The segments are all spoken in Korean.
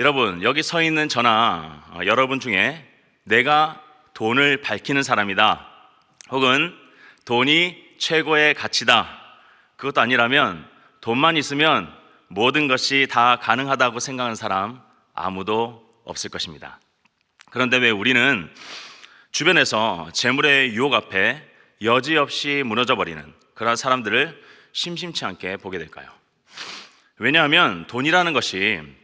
여러분, 여기 서 있는 저나 어, 여러분 중에 내가 돈을 밝히는 사람이다. 혹은 돈이 최고의 가치다. 그것도 아니라면 돈만 있으면 모든 것이 다 가능하다고 생각하는 사람 아무도 없을 것입니다. 그런데 왜 우리는 주변에서 재물의 유혹 앞에 여지없이 무너져 버리는 그런 사람들을 심심치 않게 보게 될까요? 왜냐하면 돈이라는 것이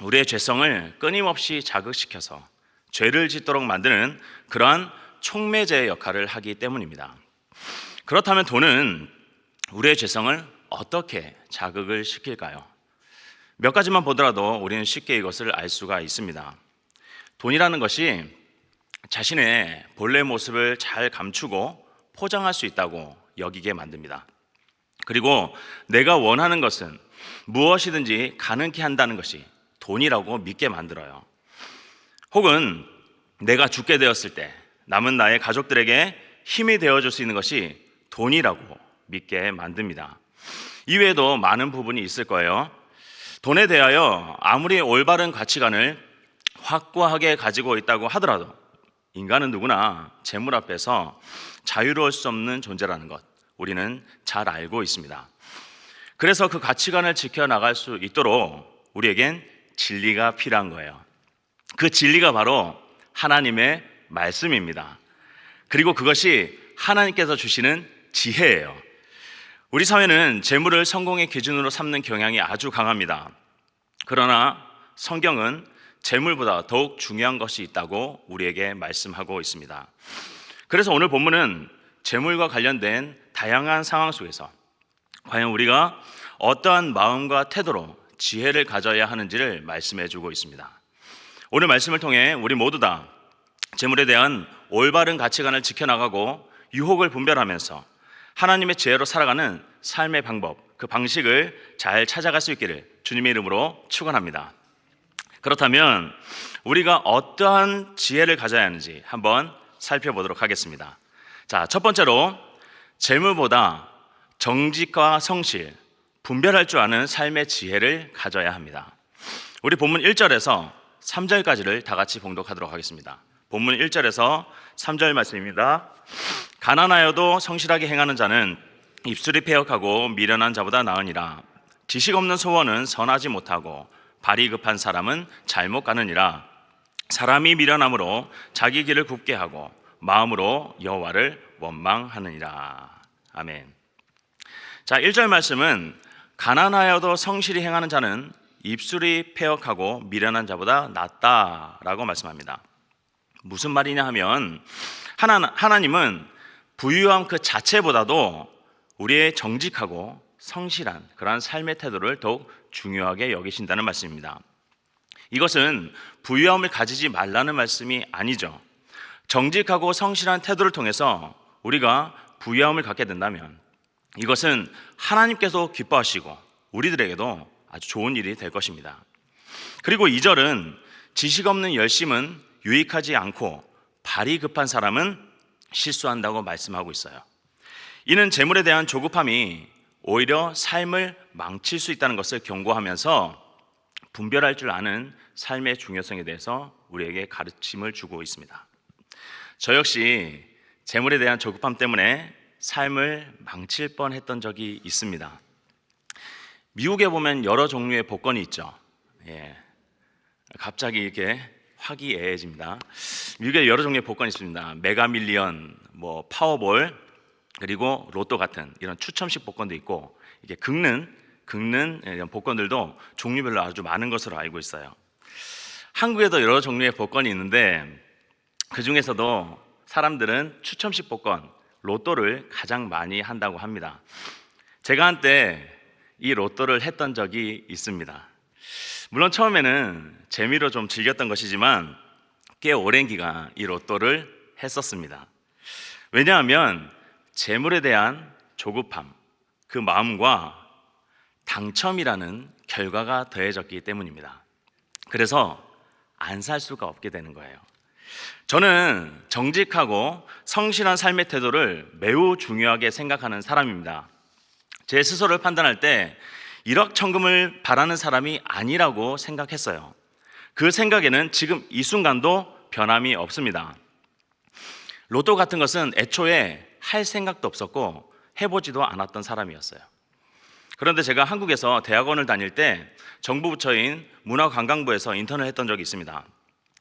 우리의 죄성을 끊임없이 자극시켜서 죄를 짓도록 만드는 그러한 촉매제의 역할을 하기 때문입니다. 그렇다면 돈은 우리의 죄성을 어떻게 자극을 시킬까요? 몇 가지만 보더라도 우리는 쉽게 이것을 알 수가 있습니다. 돈이라는 것이 자신의 본래 모습을 잘 감추고 포장할 수 있다고 여기게 만듭니다. 그리고 내가 원하는 것은 무엇이든지 가능케 한다는 것이 돈이라고 믿게 만들어요. 혹은 내가 죽게 되었을 때 남은 나의 가족들에게 힘이 되어줄 수 있는 것이 돈이라고 믿게 만듭니다. 이외에도 많은 부분이 있을 거예요. 돈에 대하여 아무리 올바른 가치관을 확고하게 가지고 있다고 하더라도 인간은 누구나 재물 앞에서 자유로울 수 없는 존재라는 것 우리는 잘 알고 있습니다. 그래서 그 가치관을 지켜나갈 수 있도록 우리에겐 진리가 필요한 거예요. 그 진리가 바로 하나님의 말씀입니다. 그리고 그것이 하나님께서 주시는 지혜예요. 우리 사회는 재물을 성공의 기준으로 삼는 경향이 아주 강합니다. 그러나 성경은 재물보다 더욱 중요한 것이 있다고 우리에게 말씀하고 있습니다. 그래서 오늘 본문은 재물과 관련된 다양한 상황 속에서 과연 우리가 어떠한 마음과 태도로 지혜를 가져야 하는지를 말씀해 주고 있습니다. 오늘 말씀을 통해 우리 모두 다 재물에 대한 올바른 가치관을 지켜나가고 유혹을 분별하면서 하나님의 지혜로 살아가는 삶의 방법, 그 방식을 잘 찾아갈 수 있기를 주님의 이름으로 축원합니다. 그렇다면 우리가 어떠한 지혜를 가져야 하는지 한번 살펴보도록 하겠습니다. 자, 첫 번째로 재물보다 정직과 성실, 분별할 줄 아는 삶의 지혜를 가져야 합니다. 우리 본문 1절에서 3절까지를 다 같이 봉독하도록 하겠습니다. 본문 1절에서 3절 말씀입니다. 가난하여도 성실하게 행하는 자는 입술이 패역하고 미련한 자보다 나으니라. 지식 없는 소원은 선하지 못하고 발이 급한 사람은 잘못 가느니라. 사람이 미련함으로 자기 길을 굽게 하고 마음으로 여호와를 원망하느니라. 아멘. 자, 1절 말씀은 가난하여도 성실히 행하는 자는 입술이 패역하고 미련한 자보다 낫다라고 말씀합니다. 무슨 말이냐 하면 하나, 하나님은 부유함 그 자체보다도 우리의 정직하고 성실한 그러한 삶의 태도를 더욱 중요하게 여기신다는 말씀입니다. 이것은 부유함을 가지지 말라는 말씀이 아니죠. 정직하고 성실한 태도를 통해서 우리가 부유함을 갖게 된다면 이것은 하나님께서 기뻐하시고 우리들에게도 아주 좋은 일이 될 것입니다. 그리고 2절은 지식 없는 열심은 유익하지 않고 발이 급한 사람은 실수한다고 말씀하고 있어요. 이는 재물에 대한 조급함이 오히려 삶을 망칠 수 있다는 것을 경고하면서 분별할 줄 아는 삶의 중요성에 대해서 우리에게 가르침을 주고 있습니다. 저 역시 재물에 대한 조급함 때문에 삶을 망칠 뻔 했던 적이 있습니다. 미국에 보면 여러 종류의 복권이 있죠. 예. 갑자기 이렇게 화기애애해집니다. 미국에 여러 종류의 복권이 있습니다. 메가밀리언, 뭐 파워볼, 그리고 로또 같은 이런 추첨식 복권도 있고 이게 긁는 긁는 이런 복권들도 종류별로 아주 많은 것으로 알고 있어요. 한국에도 여러 종류의 복권이 있는데 그 중에서도 사람들은 추첨식 복권, 로또를 가장 많이 한다고 합니다. 제가 한때 이 로또를 했던 적이 있습니다. 물론 처음에는 재미로 좀 즐겼던 것이지만 꽤 오랜 기간 이 로또를 했었습니다. 왜냐하면 재물에 대한 조급함, 그 마음과 당첨이라는 결과가 더해졌기 때문입니다. 그래서 안 살 수가 없게 되는 거예요. 저는 정직하고 성실한 삶의 태도를 매우 중요하게 생각하는 사람입니다. 제 스스로를 판단할 때 일억천금을 바라는 사람이 아니라고 생각했어요. 그 생각에는 지금 이 순간도 변함이 없습니다. 로또 같은 것은 애초에 할 생각도 없었고 해보지도 않았던 사람이었어요. 그런데 제가 한국에서 대학원을 다닐 때 정부 부처인 문화관광부에서 인턴을 했던 적이 있습니다.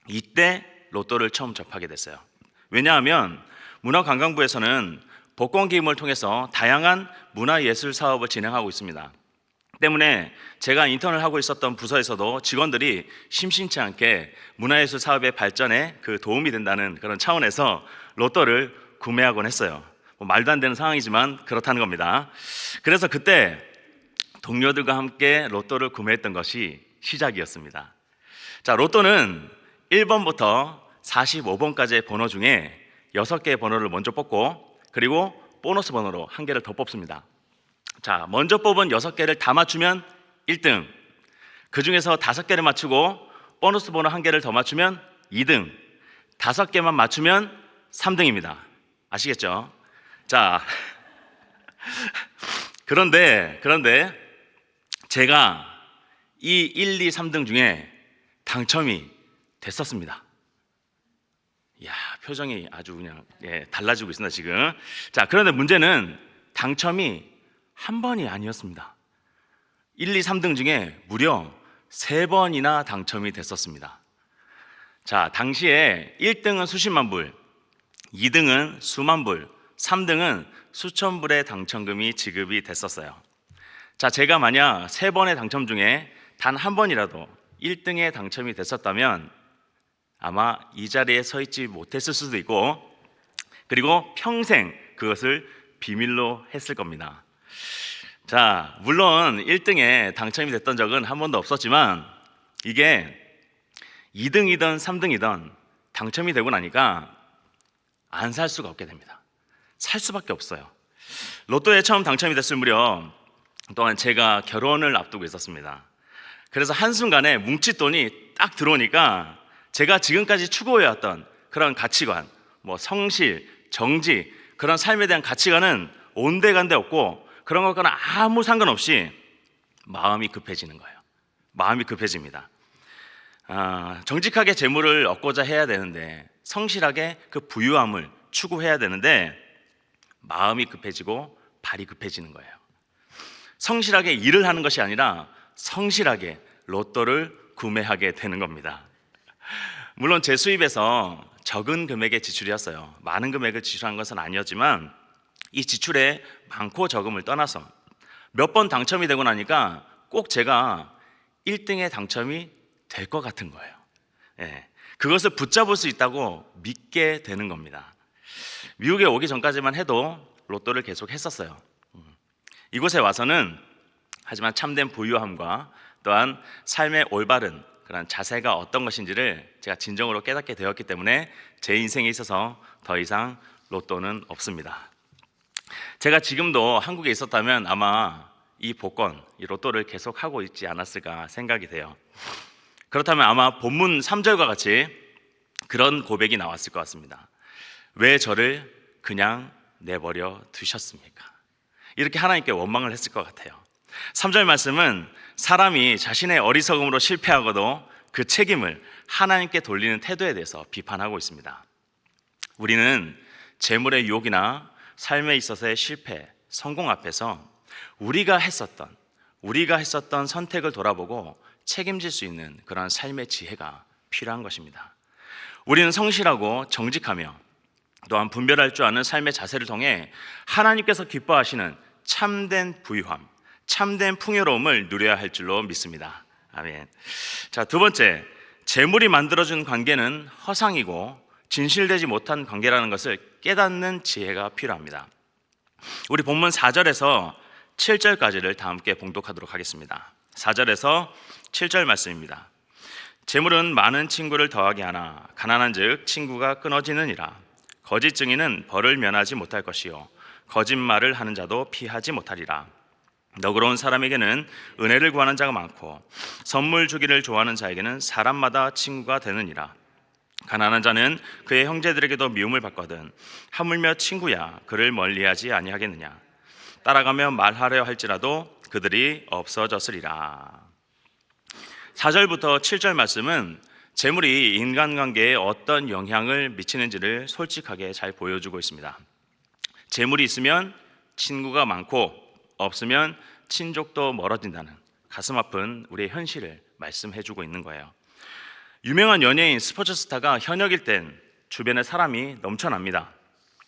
이때 로또를 처음 접하게 됐어요. 왜냐하면 문화관광부에서는 복권 기금을 통해서 다양한 문화예술 사업을 진행하고 있습니다. 때문에 제가 인턴을 하고 있었던 부서에서도 직원들이 심심치 않게 문화예술 사업의 발전에 그 도움이 된다는 그런 차원에서 로또를 구매하곤 했어요. 뭐 말도 안 되는 상황이지만 그렇다는 겁니다. 그래서 그때 동료들과 함께 로또를 구매했던 것이 시작이었습니다. 자, 로또는 1번부터 45번까지의 번호 중에 6개의 번호를 먼저 뽑고 그리고 보너스 번호로 한 개를 더 뽑습니다. 자, 먼저 뽑은 6개를 다 맞추면 1등. 그 중에서 5개를 맞추고 보너스 번호 한 개를 더 맞추면 2등. 5개만 맞추면 3등입니다. 아시겠죠? 자. 그런데 그런데 제가 이 1, 2, 3등 중에 당첨이 됐었습니다. 야 표정이 아주 그냥 예, 달라지고 있습니다 지금. 자 그런데 문제는 당첨이 한 번이 아니었습니다. 1, 2, 3등 중에 무려 세 번이나 당첨이 됐었습니다. 자 당시에 1등은 수십만 불, 2등은 수만 불, 3등은 수천 불의 당첨금이 지급이 됐었어요. 자, 제가 만약 세 번의 당첨 중에 단 한 번이라도 1등에 당첨이 됐었다면 아마 이 자리에 서 있지 못했을 수도 있고 그리고 평생 그것을 비밀로 했을 겁니다. 자, 물론 1등에 당첨이 됐던 적은 한 번도 없었지만 이게 2등이든 3등이든 당첨이 되고 나니까 안 살 수가 없게 됩니다. 살 수밖에 없어요. 로또에 처음 당첨이 됐을 무렵 또한 제가 결혼을 앞두고 있었습니다. 그래서 한순간에 뭉칫돈이 딱 들어오니까 제가 지금까지 추구해왔던 그런 가치관, 뭐 성실, 정지, 그런 삶에 대한 가치관은 온데간데 없고 그런 것과는 아무 상관없이 마음이 급해지는 거예요. 마음이 급해집니다. 아, 정직하게 재물을 얻고자 해야 되는데 성실하게 그 부유함을 추구해야 되는데 마음이 급해지고 발이 급해지는 거예요. 성실하게 일을 하는 것이 아니라 성실하게 로또를 구매하게 되는 겁니다. 물론 제 수입에서 적은 금액의 지출이었어요. 많은 금액을 지출한 것은 아니었지만 이 지출의 많고 적음을 떠나서 몇 번 당첨이 되고 나니까 꼭 제가 1등에 당첨이 될 것 같은 거예요. 예, 그것을 붙잡을 수 있다고 믿게 되는 겁니다. 미국에 오기 전까지만 해도 로또를 계속 했었어요. 음. 이곳에 와서는 하지만 참된 부유함과 또한 삶의 올바른 그런 자세가 어떤 것인지를 제가 진정으로 깨닫게 되었기 때문에 제 인생에 있어서 더 이상 로또는 없습니다. 제가 지금도 한국에 있었다면 아마 이 복권, 이 로또를 계속 하고 있지 않았을까 생각이 돼요. 그렇다면 아마 본문 3절과 같이 그런 고백이 나왔을 것 같습니다. 왜 저를 그냥 내버려 두셨습니까? 이렇게 하나님께 원망을 했을 것 같아요. 3절 말씀은 사람이 자신의 어리석음으로 실패하고도 그 책임을 하나님께 돌리는 태도에 대해서 비판하고 있습니다. 우리는 재물의 유혹이나 삶에 있어서의 실패, 성공 앞에서 우리가 했었던 우리가 했었던 선택을 돌아보고 책임질 수 있는 그런 삶의 지혜가 필요한 것입니다. 우리는 성실하고 정직하며 또한 분별할 줄 아는 삶의 자세를 통해 하나님께서 기뻐하시는 참된 부유함, 참된 풍요로움을 누려야 할 줄로 믿습니다. 아멘. 자, 두 번째, 재물이 만들어준 관계는 허상이고 진실되지 못한 관계라는 것을 깨닫는 지혜가 필요합니다. 우리 본문 4절에서 7절까지를 다 함께 봉독하도록 하겠습니다. 4절에서 7절 말씀입니다. 재물은 많은 친구를 더하게 하나 가난한즉 친구가 끊어지느니라. 거짓 증인은 벌을 면하지 못할 것이요 거짓말을 하는 자도 피하지 못하리라. 너그러운 사람에게는 은혜를 구하는 자가 많고 선물 주기를 좋아하는 자에게는 사람마다 친구가 되느니라. 가난한 자는 그의 형제들에게도 미움을 받거든 하물며 친구야 그를 멀리하지 아니하겠느냐. 따라가며 말하려 할지라도 그들이 없어졌으리라. 4절부터 7절 말씀은 재물이 인간관계에 어떤 영향을 미치는지를 솔직하게 잘 보여주고 있습니다. 재물이 있으면 친구가 많고 없으면 친족도 멀어진다는 가슴 아픈 우리의 현실을 말씀해 주고 있는 거예요. 유명한 연예인 스포츠 스타가 현역일 땐 주변에 사람이 넘쳐납니다.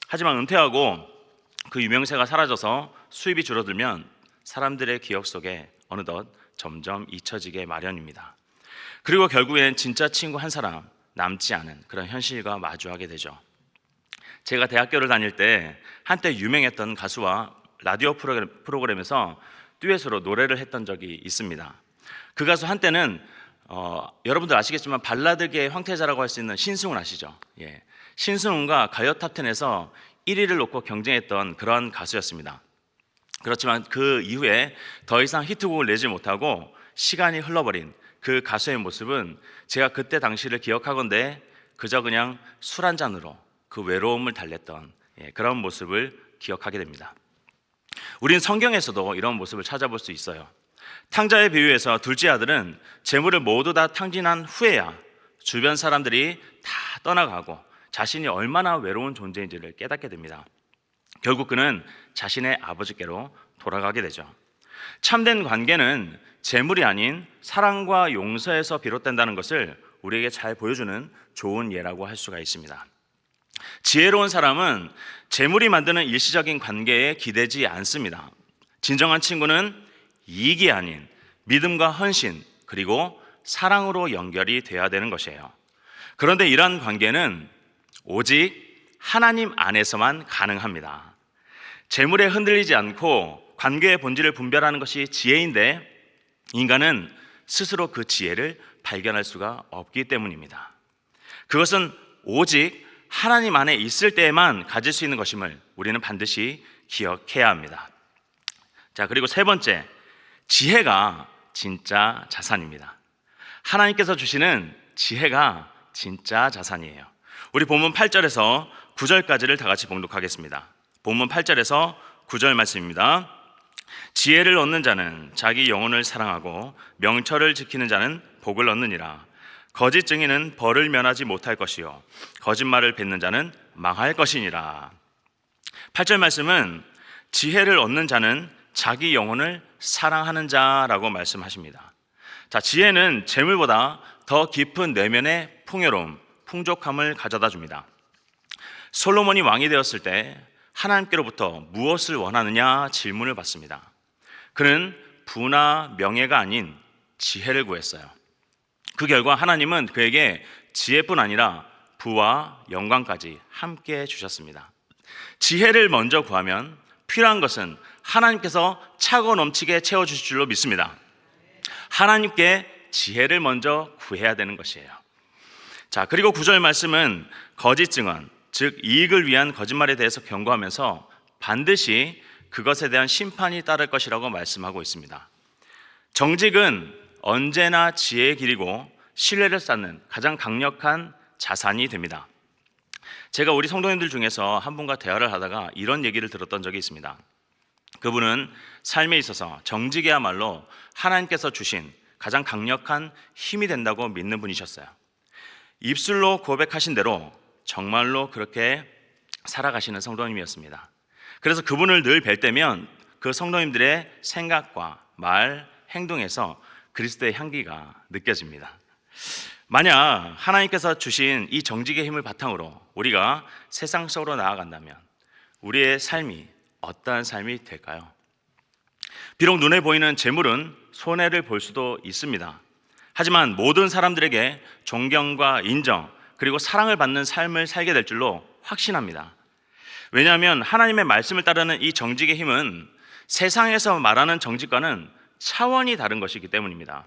하지만 은퇴하고 그 유명세가 사라져서 수입이 줄어들면 사람들의 기억 속에 어느덧 점점 잊혀지게 마련입니다. 그리고 결국엔 진짜 친구 한 사람 남지 않은 그런 현실과 마주하게 되죠. 제가 대학교를 다닐 때 한때 유명했던 가수와 라디오 프로그램, 프로그램에서 듀엣으로 노래를 했던 적이 있습니다. 그 가수 한때는 어, 여러분들 아시겠지만 발라드계의 황태자라고 할 수 있는 신승훈 아시죠? 예. 신승훈과 가요 탑10에서 1위를 놓고 경쟁했던 그런 가수였습니다. 그렇지만 그 이후에 더 이상 히트곡을 내지 못하고 시간이 흘러버린 그 가수의 모습은 제가 그때 당시를 기억하건대 그저 그냥 술 한 잔으로 그 외로움을 달랬던 예, 그런 모습을 기억하게 됩니다. 우린 성경에서도 이런 모습을 찾아볼 수 있어요. 탕자의 비유에서 둘째 아들은 재물을 모두 다 탕진한 후에야 주변 사람들이 다 떠나가고 자신이 얼마나 외로운 존재인지를 깨닫게 됩니다. 결국 그는 자신의 아버지께로 돌아가게 되죠. 참된 관계는 재물이 아닌 사랑과 용서에서 비롯된다는 것을 우리에게 잘 보여주는 좋은 예라고 할 수가 있습니다. 지혜로운 사람은 재물이 만드는 일시적인 관계에 기대지 않습니다. 진정한 친구는 이익이 아닌 믿음과 헌신 그리고 사랑으로 연결이 돼야 되는 것이에요. 그런데 이러한 관계는 오직 하나님 안에서만 가능합니다. 재물에 흔들리지 않고 관계의 본질을 분별하는 것이 지혜인데 인간은 스스로 그 지혜를 발견할 수가 없기 때문입니다. 그것은 오직 하나님 안에 있을 때에만 가질 수 있는 것임을 우리는 반드시 기억해야 합니다. 자, 그리고 세 번째, 지혜가 진짜 자산입니다. 하나님께서 주시는 지혜가 진짜 자산이에요. 우리 본문 8절에서 9절까지를 다 같이 봉독하겠습니다. 본문 8절에서 9절 말씀입니다. 지혜를 얻는 자는 자기 영혼을 사랑하고 명철을 지키는 자는 복을 얻느니라. 거짓 증인은 벌을 면하지 못할 것이요 거짓말을 뱉는 자는 망할 것이니라. 8절 말씀은 지혜를 얻는 자는 자기 영혼을 사랑하는 자라고 말씀하십니다. 자, 지혜는 재물보다 더 깊은 내면의 풍요로움, 풍족함을 가져다 줍니다. 솔로몬이 왕이 되었을 때 하나님께로부터 무엇을 원하느냐 질문을 받습니다. 그는 부나 명예가 아닌 지혜를 구했어요. 그 결과 하나님은 그에게 지혜뿐 아니라 부와 영광까지 함께 주셨습니다. 지혜를 먼저 구하면 필요한 것은 하나님께서 차고 넘치게 채워 주실 줄로 믿습니다. 하나님께 지혜를 먼저 구해야 되는 것이에요. 자, 그리고 구절 말씀은 거짓 증언, 즉 이익을 위한 거짓말에 대해서 경고하면서 반드시 그것에 대한 심판이 따를 것이라고 말씀하고 있습니다. 정직은 언제나 지혜의 길이고 신뢰를 쌓는 가장 강력한 자산이 됩니다. 제가 우리 성도님들 중에서 한 분과 대화를 하다가 이런 얘기를 들었던 적이 있습니다. 그분은 삶에 있어서 정직이야말로 하나님께서 주신 가장 강력한 힘이 된다고 믿는 분이셨어요. 입술로 고백하신 대로 정말로 그렇게 살아가시는 성도님이었습니다. 그래서 그분을 늘 뵐 때면 그 성도님들의 생각과 말, 행동에서 그리스도의 향기가 느껴집니다. 만약 하나님께서 주신 이 정직의 힘을 바탕으로 우리가 세상 속으로 나아간다면 우리의 삶이 어떠한 삶이 될까요? 비록 눈에 보이는 재물은 손해를 볼 수도 있습니다. 하지만 모든 사람들에게 존경과 인정 그리고 사랑을 받는 삶을 살게 될 줄로 확신합니다. 왜냐하면 하나님의 말씀을 따르는 이 정직의 힘은 세상에서 말하는 정직과는 차원이 다른 것이기 때문입니다.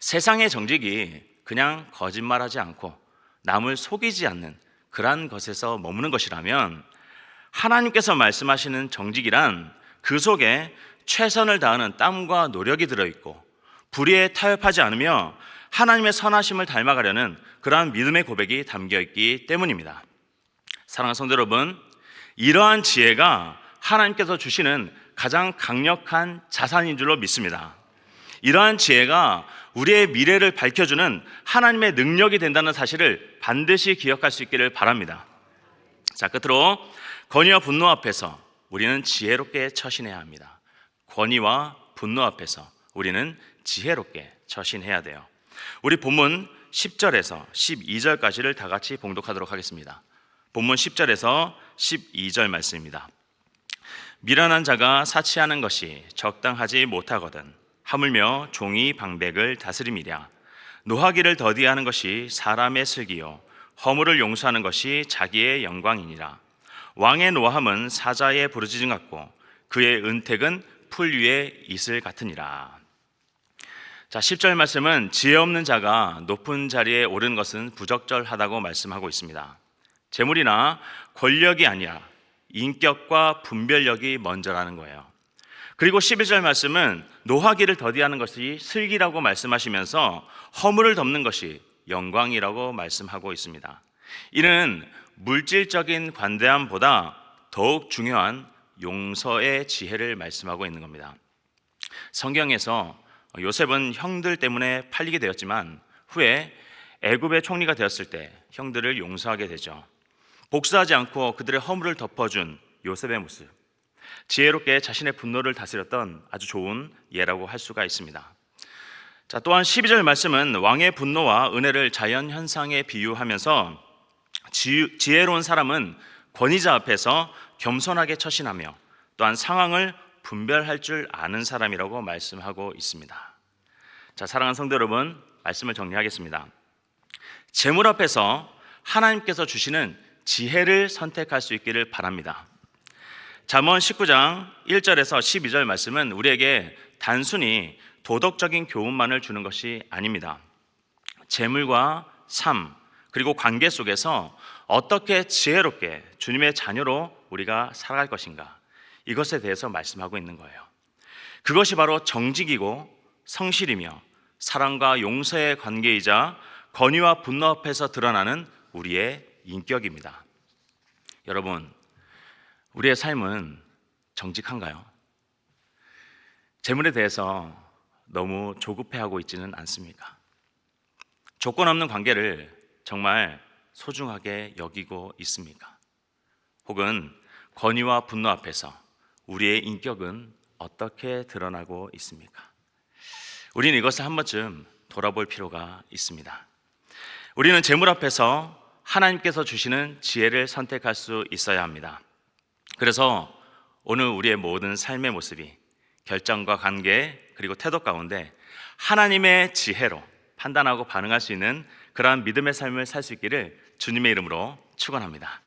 세상의 정직이 그냥 거짓말하지 않고 남을 속이지 않는 그러한 것에서 머무는 것이라면 하나님께서 말씀하시는 정직이란 그 속에 최선을 다하는 땀과 노력이 들어있고 불의에 타협하지 않으며 하나님의 선하심을 닮아가려는 그러한 믿음의 고백이 담겨 있기 때문입니다. 사랑하는 성도 여러분, 이러한 지혜가 하나님께서 주시는 가장 강력한 자산인 줄로 믿습니다. 이러한 지혜가 우리의 미래를 밝혀주는 하나님의 능력이 된다는 사실을 반드시 기억할 수 있기를 바랍니다. 자, 끝으로 권위와 분노 앞에서 우리는 지혜롭게 처신해야 합니다. 권위와 분노 앞에서 우리는 지혜롭게 처신해야 돼요. 우리 본문 10절에서 12절까지를 다 같이 봉독하도록 하겠습니다. 본문 10절에서 12절 말씀입니다. 미련한 자가 사치하는 것이 적당하지 못하거든. 하물며 종이 방백을 다스림이랴. 노하기를 더디하는 것이 사람의 슬기요. 허물을 용서하는 것이 자기의 영광이니라. 왕의 노함은 사자의 부르짖음 같고 그의 은택은 풀 위에 이슬 같으니라. 자 10절 말씀은 지혜 없는 자가 높은 자리에 오른 것은 부적절하다고 말씀하고 있습니다. 재물이나 권력이 아니라 인격과 분별력이 먼저라는 거예요. 그리고 12절 말씀은 노하기를 더디하는 것이 슬기라고 말씀하시면서 허물을 덮는 것이 영광이라고 말씀하고 있습니다. 이는 물질적인 관대함보다 더욱 중요한 용서의 지혜를 말씀하고 있는 겁니다. 성경에서 요셉은 형들 때문에 팔리게 되었지만 후에 애굽의 총리가 되었을 때 형들을 용서하게 되죠. 복수하지 않고 그들의 허물을 덮어준 요셉의 모습. 지혜롭게 자신의 분노를 다스렸던 아주 좋은 예라고 할 수가 있습니다. 자, 또한 12절 말씀은 왕의 분노와 은혜를 자연 현상에 비유하면서 지, 지혜로운 사람은 권위자 앞에서 겸손하게 처신하며 또한 상황을 분별할 줄 아는 사람이라고 말씀하고 있습니다. 자, 사랑하는 성도 여러분, 말씀을 정리하겠습니다. 재물 앞에서 하나님께서 주시는 지혜를 선택할 수 있기를 바랍니다. 잠언 19장 1절에서 12절 말씀은 우리에게 단순히 도덕적인 교훈만을 주는 것이 아닙니다. 재물과 삶 그리고 관계 속에서 어떻게 지혜롭게 주님의 자녀로 우리가 살아갈 것인가 이것에 대해서 말씀하고 있는 거예요. 그것이 바로 정직이고 성실이며 사랑과 용서의 관계이자 권위와 분노 앞에서 드러나는 우리의 인격입니다. 여러분, 우리의 삶은 정직한가요? 재물에 대해서 너무 조급해하고 있지는 않습니까? 조건 없는 관계를 정말 소중하게 여기고 있습니까? 혹은 권위와 분노 앞에서 우리의 인격은 어떻게 드러나고 있습니까? 우리는 이것을 한 번쯤 돌아볼 필요가 있습니다. 우리는 재물 앞에서 하나님께서 주시는 지혜를 선택할 수 있어야 합니다. 그래서 오늘 우리의 모든 삶의 모습이 결정과 관계 그리고 태도 가운데 하나님의 지혜로 판단하고 반응할 수 있는 그러한 믿음의 삶을 살 수 있기를 주님의 이름으로 축원합니다.